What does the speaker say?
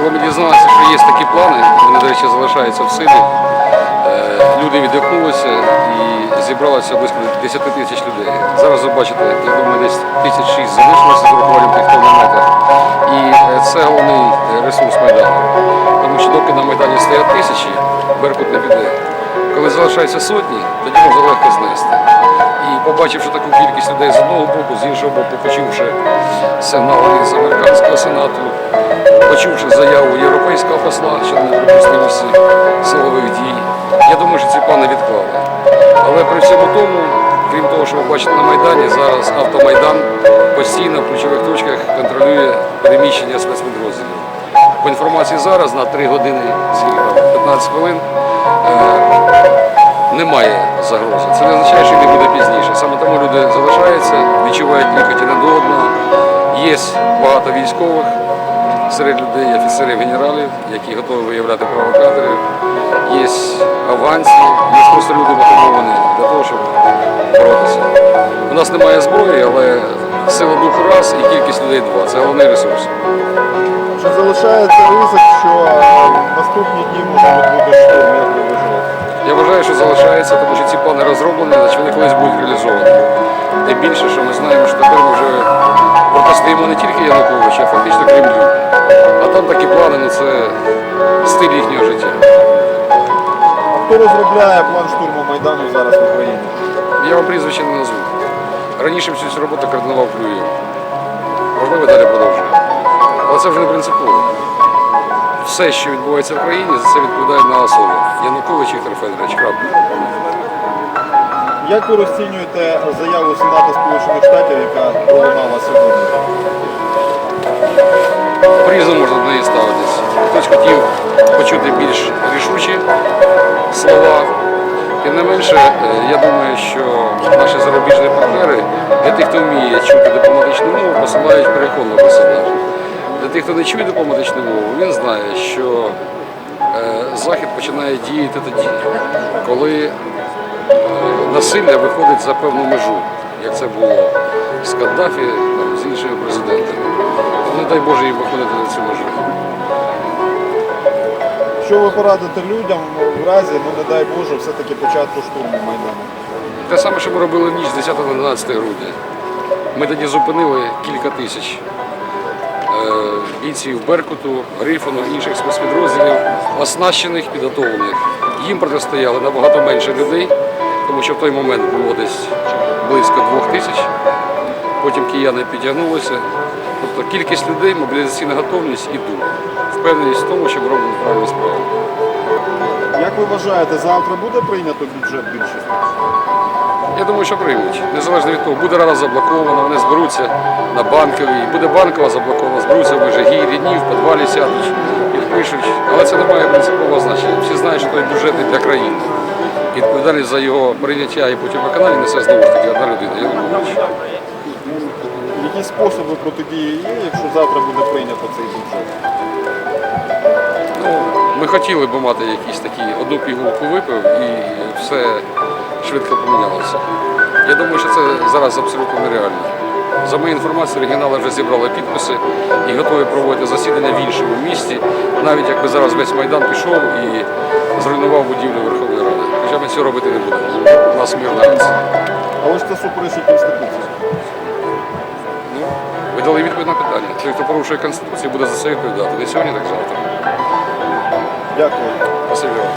Коли ми дізналися, що є такі плани, вони, до речі, залишаються в силі, е, люди відгукнулися і зібралося близько 10 тисяч людей. Зараз ви бачите, я думаю, десь тисяч шість залишилося з урахуванням тих, кілометрів. І е, це головний ресурс Майдану. Тому що доки на Майдані стоять тисячі, Беркут не піде. Коли залишаються сотні, тоді можна легко знести. І побачивши таку кількість людей з одного боку, з іншого боку, почувши сигнали з американського сенату, почувши заяву європейського посла щодо неприпустимості силових дій, я думаю, що ці плани відклали. Але при всьому тому, крім того, що ви бачите на Майдані, зараз автомайдан постійно в ключових точках контролює переміщення спецпідрозділів. По інформації зараз на 3 години скільки 15 хвилин немає загрози. Це не означає, що не буде пізніше. Саме тому люди залишаються, відчувають лікоті не до одного. Є багато військових серед людей, офіцерів, генералів, які готові виявляти провокаторів. Є афганці, є просто люди мотивовані для того, щоб боротися. У нас немає зброї, але сила духу раз і кількість людей два. Це головний ресурс. Чи залишається ризик, що е, наступні дні може бути штурм, як ви вважаєте? Я вважаю, що залишається, тому що ці плани розроблені, значить вони колись будуть реалізовані. Тим більше, що ми знаємо, що тепер ми вже протистоїмо не тільки Януковичу, а фактично Кремлю. А там такі плани, ну це стиль їхнього життя. А хто розробляє план штурму Майдану зараз в Україні? Я вам прізвище не назву. Раніше всю цю роботу координував Клюєв. Можливо, далі продовжує. Але це вже не принципово. Все, що відбувається в країні, за це відповідає на особу. Янукович Віктор Федорович, крапка. Як ви розцінюєте заяву Сенату Сполучених Штатів, яка пролунала сьогодні? По-різному можна до неї ставитись. Хтось хотів почути більш рішучі слова. Тим не менше, е, я думаю, що наші зарубіжні партнери, для тих, хто вміє чути дипломатичну мову, посилають переконливий меседж. Для тих, хто не чує дипломатичну мову, він знає, що е, Захід починає діяти тоді, коли е, насилля виходить за певну межу, як це було з Каддафі, там, з іншими президентами. Не дай Боже їм виходити на цю межу. Що ви порадите людям в разі, ну не дай Боже, все-таки початку штурму Майдану? Те саме, що ми робили в ніч 10 на 12 грудня. Ми тоді зупинили кілька тисяч бійців Беркуту, Грифону, інших спецпідрозділів, оснащених, підготовлених. Їм протистояли набагато менше людей, тому що в той момент було десь близько двох тисяч. Потім кияни підтягнулися. Тобто кількість людей, мобілізаційна готовність і дух. Впевненість в тому, що ми робимо правильну справу. Як ви вважаєте, завтра буде прийнято бюджет більшості? Я думаю, що приймуть. Незалежно від того, буде рада заблокована, вони зберуться на банковій, буде банкова заблокована, зберуться в межі рідні, в підвалі сядуть, підпишуть. Але це не має принципового значення. Всі знають, що той бюджет не для країни. І Відповідальність за його прийняття і потім виконання несе знову ж таки одна людина. Янукович. Які способи протидії є, якщо завтра буде прийнято цей бюджет? Ну, ми хотіли б мати якісь такі одну пігулку випив і все швидко помінялося. Я думаю, що це зараз абсолютно нереально. За моєю інформацією, регіонали вже зібрали підписи і готові проводити засідання в іншому місті, навіть якби зараз весь Майдан пішов і зруйнував будівлю Верховної Ради. Хоча ми цього робити не будемо. У нас мирна нація. Але ж це суперечить Конституції. Ну, ви дали відповідь на питання. Той, хто порушує Конституцію, буде за це відповідати. Не сьогодні, так завтра. Дякую. Спасибі вам.